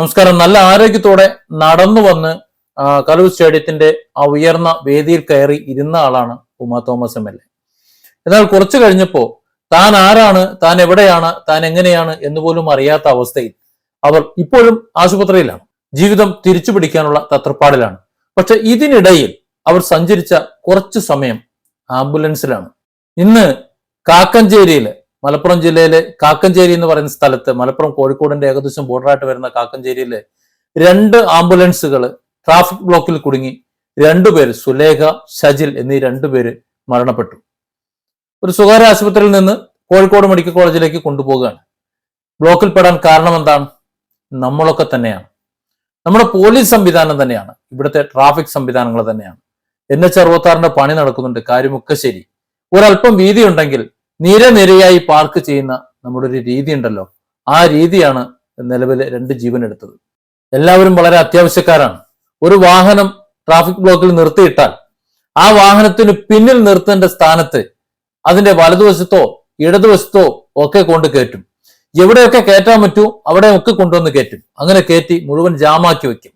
നമസ്കാരം. നല്ല ആരോഗ്യത്തോടെ നടന്നു വന്ന് കലൂർ സ്റ്റേഡിയത്തിന്റെ ആ ഉയർന്ന വേദിയിൽ കയറി ഇരുന്ന ആളാണ് Uma Thomas M L A. എന്നാൽ കുറച്ചു കഴിഞ്ഞപ്പോ താൻ ആരാണ് താൻ എവിടെയാണ് താൻ എങ്ങനെയാണ് എന്ന് പോലും അറിയാത്ത അവസ്ഥയിൽ അവർ ഇപ്പോഴും ആശുപത്രിയിലാണ്. ജീവിതം തിരിച്ചു പിടിക്കാനുള്ള തത്രപ്പാടിലാണ്. പക്ഷെ ഇതിനിടയിൽ അവർ സഞ്ചരിച്ച കുറച്ചു സമയം ആംബുലൻസിലാണ്. ഇന്ന് കാക്കഞ്ചേരിയിൽ മലപ്പുറം ജില്ലയിലെ കാക്കഞ്ചേരി എന്ന് പറയുന്ന സ്ഥലത്ത് മലപ്പുറം കോഴിക്കോടിന്റെ ഏകദേശം ബോർഡറായിട്ട് വരുന്ന കാക്കഞ്ചേരിയിലെ രണ്ട് ആംബുലൻസുകൾ ട്രാഫിക് ബ്ലോക്കിൽ കുടുങ്ങി. രണ്ടുപേര് സുലേഖ ഷജിൽ എന്നീ രണ്ടുപേര് മരണപ്പെട്ടു. ഒരു സ്വകാര്യ ആശുപത്രിയിൽ നിന്ന് കോഴിക്കോട് മെഡിക്കൽ കോളേജിലേക്ക് കൊണ്ടുപോവുകയാണ്. ബ്ലോക്കിൽ പെടാൻ കാരണം എന്താണ്? നമ്മളൊക്കെ തന്നെയാണ്. നമ്മുടെ പോലീസ് സംവിധാനം തന്നെയാണ്. ഇവിടുത്തെ ട്രാഫിക് സംവിധാനങ്ങൾ തന്നെയാണ്. എൻ എച്ച് അറുപത്തി പണി നടക്കുന്നുണ്ട്. കാര്യമൊക്കെ ശരി. ഒരല്പം വീതി ഉണ്ടെങ്കിൽ നിരനിരയായി പാർക്ക് ചെയ്യുന്ന നമ്മുടെ ഒരു രീതി ഉണ്ടല്ലോ. ആ രീതിയാണ് നിലവിൽ രണ്ട് ജീവൻ എടുത്തത്. എല്ലാവരും വളരെ അത്യാവശ്യക്കാരാണ്. ഒരു വാഹനം ട്രാഫിക് ബ്ലോക്കിൽ നിർത്തിയിട്ടാൽ ആ വാഹനത്തിന് പിന്നിൽ നിർത്തേണ്ട സ്ഥാനത്ത് അതിന്റെ വലതുവശത്തോ ഇടതുവശത്തോ ഒക്കെ കൊണ്ട് കയറ്റും. എവിടെയൊക്കെ കയറ്റാൻ പറ്റൂ അവിടെ ഒക്കെ കൊണ്ടുവന്ന് കയറ്റും. അങ്ങനെ കയറ്റി മുഴുവൻ ജാമാക്കി വെക്കും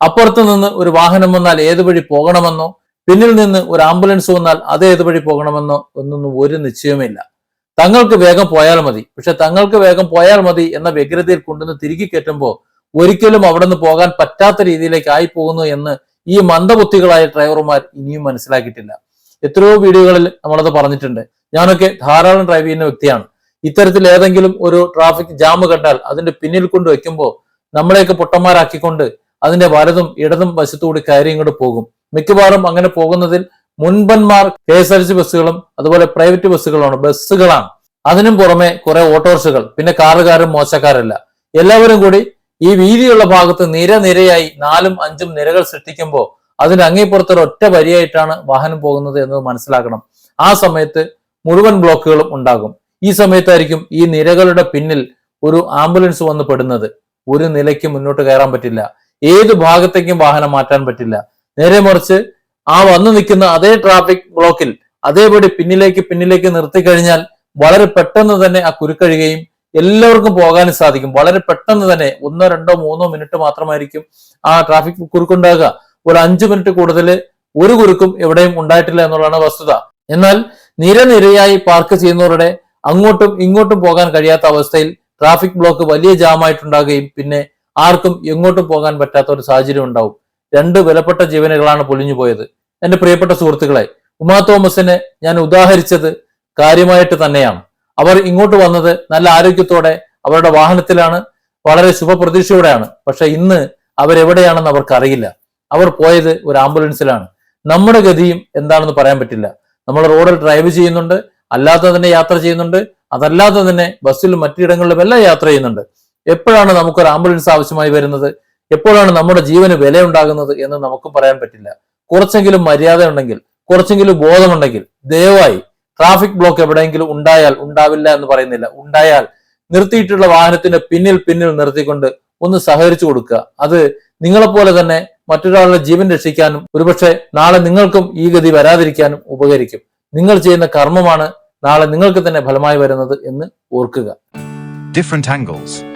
അപ്പുറത്ത് നിന്ന് ഒരു വാഹനം വന്നാൽ ഏത് വഴി പോകണമെന്നോ പിന്നിൽ നിന്ന് ഒരു ആംബുലൻസ് വന്നാൽ അത് ഏത് വഴി പോകണമെന്നോ ഒന്നൊന്നും ഒരു നിശ്ചയമില്ല തങ്ങൾക്ക് വേഗം പോയാൽ മതി. പക്ഷെ തങ്ങൾക്ക് വേഗം പോയാൽ മതി എന്ന വ്യഗ്രതയിൽ കൊണ്ടുവന്ന് തിരികെ കയറ്റുമ്പോൾ ഒരിക്കലും അവിടെ നിന്ന് പോകാൻ പറ്റാത്ത രീതിയിലേക്ക് ആയി പോകുന്നു എന്ന് ഈ മന്ദബുദ്ധികളായ ഡ്രൈവർമാർ ഇനിയും മനസ്സിലാക്കിയിട്ടില്ല. എത്രയോ വീഡിയോകളിൽ നമ്മളത് പറഞ്ഞിട്ടുണ്ട്. ഞാനൊക്കെ ധാരാളം ഡ്രൈവ് ചെയ്യുന്ന വ്യക്തിയാണ്. ഇത്തരത്തിൽ ഏതെങ്കിലും ഒരു ട്രാഫിക് ജാം കണ്ടാൽ അതിന്റെ പിന്നിൽ കൊണ്ട് വെക്കുമ്പോൾ നമ്മളെയൊക്കെ പൊട്ടന്മാരാക്കിക്കൊണ്ട് അതിന്റെ വലതും ഇടതും വശത്തുകൂടി കയറി ഇങ്ങോട്ട് പോകും. മിക്കവാറും അങ്ങനെ പോകുന്നതിൽ മുൻപന്മാർ കെ എസ് ആർ സി ബസ്സുകളും അതുപോലെ പ്രൈവറ്റ് ബസ്സുകളാണ് ബസ്സുകളാണ്. അതിനും പുറമെ കുറെ ഓട്ടോറിക്ഷകൾ പിന്നെ കാറുകാരും മോശക്കാരല്ല. എല്ലാവരും കൂടി ഈ വീതിയുള്ള ഭാഗത്ത് നിരനിരയായി നാലും അഞ്ചും നിരകൾ സൃഷ്ടിക്കുമ്പോൾ അതിന് അങ്ങേപ്പുറത്തൊരു ഒറ്റ വരിയായിട്ടാണ് വാഹനം പോകുന്നത് എന്നത് മനസ്സിലാക്കണം. ആ സമയത്ത് മുഴുവൻ ബ്ലോക്കുകളും ഉണ്ടാകും. ഈ സമയത്തായിരിക്കും ഈ നിരകളുടെ പിന്നിൽ ഒരു ആംബുലൻസ് വന്ന് പെടുന്നത്. ഒരു നിലയ്ക്ക് മുന്നോട്ട് കയറാൻ പറ്റില്ല. ഏത് ഭാഗത്തേക്കും വാഹനം മാറ്റാൻ പറ്റില്ല. നേരെ മറിച്ച് ആ വന്നു നിൽക്കുന്ന അതേ ട്രാഫിക് ബ്ലോക്കിൽ അതേപടി പിന്നിലേക്ക് പിന്നിലേക്ക് നിർത്തി കഴിഞ്ഞാൽ വളരെ പെട്ടെന്ന് തന്നെ ആ കുരുക്കഴുകയും എല്ലാവർക്കും പോകാനും സാധിക്കും. വളരെ പെട്ടെന്ന് തന്നെ ഒന്നോ രണ്ടോ മൂന്നോ മിനിറ്റ് മാത്രമായിരിക്കും ആ ട്രാഫിക് കുരുക്കുണ്ടാകുക. ഒരു അഞ്ചു മിനിറ്റ് കൂടുതൽ ഒരു കുരുക്കും എവിടെയും ഉണ്ടായിട്ടില്ല എന്നുള്ളതാണ് വസ്തുത. എന്നാൽ നിരനിരയായി പാർക്ക് ചെയ്യുന്നവരുടെ അങ്ങോട്ടും ഇങ്ങോട്ടും പോകാൻ കഴിയാത്ത അവസ്ഥയിൽ ട്രാഫിക് ബ്ലോക്ക് വലിയ ജാമായിട്ടുണ്ടാകുകയും പിന്നെ ആർക്കും എങ്ങോട്ടും പോകാൻ പറ്റാത്ത ഒരു സാഹചര്യം ഉണ്ടാവും. രണ്ട് വിലപ്പെട്ട ജീവനുകളാണ് പൊലിഞ്ഞു പോയത്. എന്റെ പ്രിയപ്പെട്ട സുഹൃത്തുക്കളെ ഉമാ തോമസിനെ ഞാൻ ഉദാഹരിച്ചത് കാര്യമായിട്ട് തന്നെയാണ്. അവർ ഇങ്ങോട്ട് വന്നത് നല്ല ആരോഗ്യത്തോടെ അവരുടെ വാഹനത്തിലാണ് വളരെ ശുഭപ്രതീക്ഷയോടെയാണ്. പക്ഷെ ഇന്ന് അവരെവിടെയാണെന്ന് അവർക്ക് അറിയില്ല അവർ പോയത് ഒരു ആംബുലൻസിലാണ്. നമ്മുടെ ഗതിയും എന്താണെന്ന് പറയാൻ പറ്റില്ല. നമ്മൾ റോഡിൽ ഡ്രൈവ് ചെയ്യുന്നുണ്ട് അല്ലാതെ തന്നെ യാത്ര ചെയ്യുന്നുണ്ട് അതല്ലാതെ തന്നെ ബസ്സിലും മറ്റിടങ്ങളിലും എല്ലാം യാത്ര ചെയ്യുന്നുണ്ട്. എപ്പോഴാണ് നമുക്കൊരു ആംബുലൻസ് ആവശ്യമായി വരുന്നത്? എപ്പോഴാണ് നമ്മുടെ ജീവന് വിലയുണ്ടാകുന്നത് എന്ന് നമുക്ക് പറയാൻ പറ്റില്ല. കുറച്ചെങ്കിലും മര്യാദ ഉണ്ടെങ്കിൽ കുറച്ചെങ്കിലും ബോധമുണ്ടെങ്കിൽ ദയവായി ട്രാഫിക് ബ്ലോക്ക് എവിടെയെങ്കിലും ഉണ്ടായാൽ ഉണ്ടാവില്ല എന്ന് പറയുന്നില്ല. ഉണ്ടായാൽ നിർത്തിയിട്ടുള്ള വാഹനത്തിന്റെ പിന്നിൽ പിന്നിൽ നിർത്തിക്കൊണ്ട് ഒന്ന് സഹകരിച്ചു കൊടുക്കുക. അത് നിങ്ങളെപ്പോലെ തന്നെ മറ്റൊരാളുടെ ജീവൻ രക്ഷിക്കാനും ഒരുപക്ഷെ നാളെ നിങ്ങൾക്കും ഈ ഗതി വരാതിരിക്കാനും ഉപകരിക്കും. നിങ്ങൾ ചെയ്യുന്ന കർമ്മമാണ് നാളെ നിങ്ങൾക്ക് തന്നെ ഫലമായി വരുന്നത് എന്ന് ഓർക്കുക. Different angles.